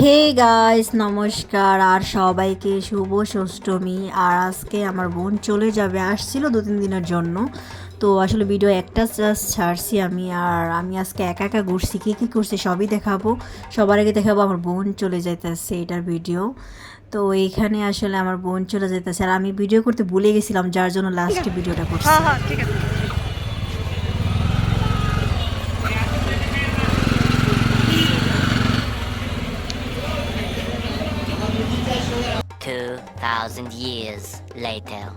Hey guys, নমস্কার। আর সবাইকে শুভ ষষ্ঠমী। আর আজকে আমার বোন চলে যাবে, আসছিল দু তিন দিনের জন্য। তো আসলে ভিডিও একটা জাস্ট ছাড়ছি আমি। আর আমি আজকে একা একা ঘুরছি, কী কী করছি সবই দেখাবো। সবার আগে দেখাবো আমার বোন চলে যাইতেছে এটার ভিডিও তো এইখানে আসলে আমার বোন চলে যাইতেছে। আর আমি ভিডিও করতে ভুলে গেছিলাম, যার জন্য লাস্টে ভিডিওটা করছি। হ্যাঁ হ্যাঁ ঠিক আছে। 2,000 years later.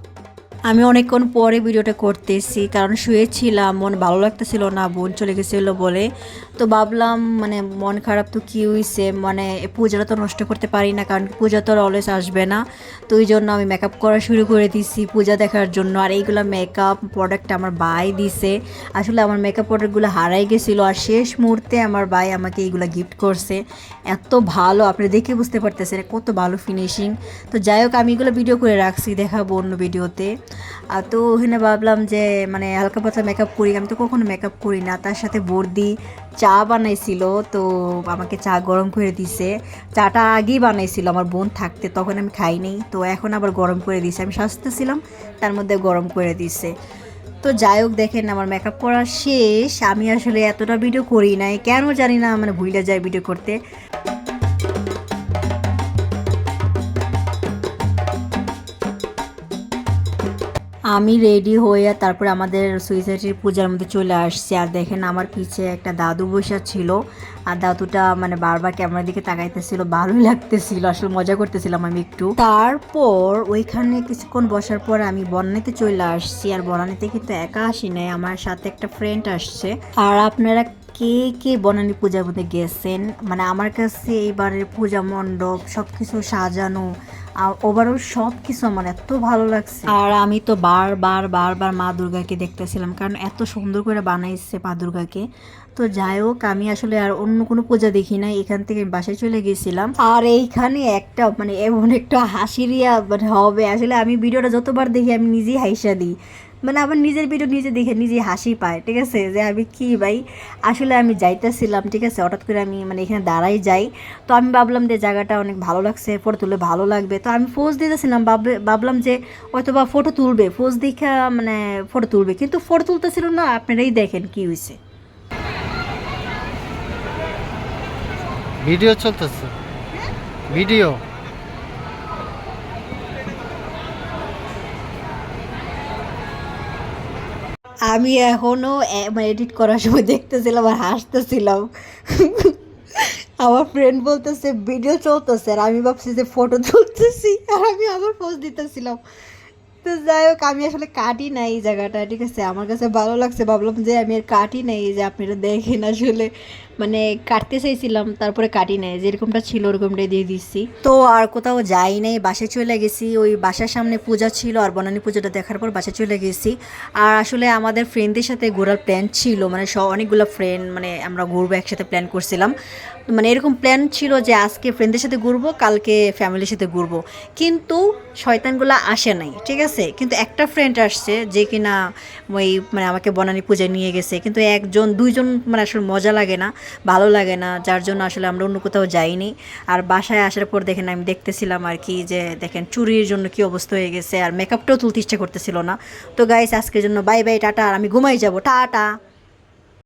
আমি অনেকক্ষণ পরে ভিডিওটা করতেছি, কারণ শুয়েছিলাম, মন ভালো লাগতেছিল না, বোন চলে গেছিল বলে। তো ভাবলাম মানে মন খারাপ তো কী হয়েছে মানে পূজাটা তো নষ্ট করতে পারি না, কারণ পূজা তো অলওয়েজ আসবে না। তো ওই জন্য আমি মেকআপ করা শুরু করে দিছি পূজা দেখার জন্য। আর এইগুলো মেকআপ প্রোডাক্ট আমার ভাই দিছে। আসলে আমার মেকআপ প্রোডাক্টগুলো হারাই গেছিল। আর শেষ মুহূর্তে আমার ভাই আমাকে এইগুলো গিফট করছে। এত ভালো, আপনি দেখে বুঝতে পারতেছেন কত ভালো ফিনিশিং তো যাই হোক, আমি এগুলো ভিডিও করে রাখছি, দেখাবো অন্য ভিডিওতে তো ওখানে ভাবলাম যে মানে হালকা পাতলা মেকআপ করি। আমি তো কখনো মেকআপ করি না। তার সাথে বর্দি চা বানাইছিল, তো আমাকে চা গরম করে দিছে। চাটা আগেই বানাইছিল, আমার বোন থাকতে। তখন আমি খাইনি। তো এখন আবার গরম করে দিছে। আমি সাজতেছিলাম, তার মধ্যে গরম করে দিছে। তো যাই হোক, দেখেন আমার মেকআপ করা শেষ। আমি আসলে এতটা ভিডিও করি নাই। কেন জানি না মানে ভুলে যায় ভিডিও করতে। আমি রেডি হয়ে তারপরে আমাদের সুইসাইডের পূজার মধ্যে চলে আসছি। আর দেখেন আমার পিছে একটা দাদু বসা ছিল। আর দাদুটা মানে বারবার ক্যামেরার দিকে তাকাইতেছিল, ভালোই লাগতেছিল, আসলে মজা করতেছিলাম আমি একটু। তারপর ওইখানে কিছুক্ষণ বসার পর আমি বনানীতে চলে আসছি। আর বনানিতে কিন্তু একা আসি নাই, আমার সাথে একটা ফ্রেন্ড আসছে। আর আপনারা কে কে বনানী পূজার মধ্যে গেছেন? মানে আমার কাছে এইবারের পূজা মণ্ডপ সব কিছু সাজানো ওভারঅল সব কিছু আমার এত ভালো লাগছে। আর আমি তো বারবার বারবার মা দুর্গাকে দেখতেছিলাম, কারণ এত সুন্দর করে বানাইছে মা দুর্গাকে। তো যাই হোক, আমি আসলে আর অন্য কোনো পূজা দেখি না এখান থেকে আমি বাসায় চলে গেছিলাম। আর এইখানে একটা মানে এমন একটা হাসিরিয়া মানে হবে, আসলে আমি ভিডিওটা যতবার দেখি আমি নিজেই হাইসা দিই। মানে আমার নিজের ভিডিও নিজে দেখে নিজে হাসি পায় ঠিক আছে? যে আমি কি ভাই? আসলে আমি যাইতেছিলাম ঠিক আছে? হঠাৎ করে আমি মানে এখানে দাঁড়াই যাই। তো আমি ভাবলাম যে জায়গাটা অনেক ভালো লাগছে ফটো তুলে ভালো লাগবে। তো আমি পোজ দিতেছিলাম ভাব- ভাবলাম যে হয়তো বা ফটো তুলবে। পোজ দেখা মানে ফটো তুলবে। কিন্তু ফটো তুলতেছিল না আপনারাই দেখেন কি হয়েছে ভিডিও চলতেছে। ভিডিও? আমি এখনও মানে এডিট করার সময় দেখতেছিলাম আর হাসতেছিলাম। আমার ফ্রেন্ড বলতেছে ভিডিও চলতেছে, আর আমি ভাবছি যে ফটো তুলতেছি, আর আমি আবার পোস্ট দিতেছিলাম। তো যাই হোক, আমি আসলে কাটি নাই এই জায়গাটা, ঠিক আছে? আমার কাছে ভালো লাগছে, ভাবলাম যে আমি আর কাটি নাই যে আপনারা দেখেন আসলে। মানে কাটতে চাইছিলাম, তারপরে কাটি নাই, যেরকমটা ছিল ওরকমটাই দিয়ে দিচ্ছি। তো আর কোথাও যাই নাই, বাসায় চলে গেছি, ওই বাসার সামনে পূজা ছিল আর বনানী পুজোটা দেখার পর বাসায় চলে গেছি। আর আসলে আমাদের ফ্রেন্ডদের সাথে ঘোরার প্ল্যান ছিল মানে সব অনেকগুলো ফ্রেন্ড মানে আমরা ঘুরবো, একসাথে প্ল্যান করছিলাম। মানে এরকম প্ল্যান ছিল যে আজকে ফ্রেন্ডদের সাথে ঘুরবো, কালকে ফ্যামিলির সাথে ঘুরবো। কিন্তু শয়তানগুলো আসে নাই, ঠিক আছে কিন্তু একটা ফ্রেন্ড আসছে যে কিনা ওই মানে আমাকে বনানি পূজায় নিয়ে গেছে, কিন্তু একজন, দুইজন মানে আসলে মজা লাগে না, ভালো লাগে না, যার জন্য আসলে আমরা অন্য কোথাও যাইনি। আর বাসায় আসার পর দেখেন আমি দেখতেছিলাম আর কি যে দেখেন চুরির জন্য কি অবস্থা হয়ে গেছে, আর মেকআপটাও তুলতে ইচ্ছা করতেছিল না। তো গাইস আজকের জন্য বাই বাই টাটা, আর আমি ঘুমাই যাব, টাটা।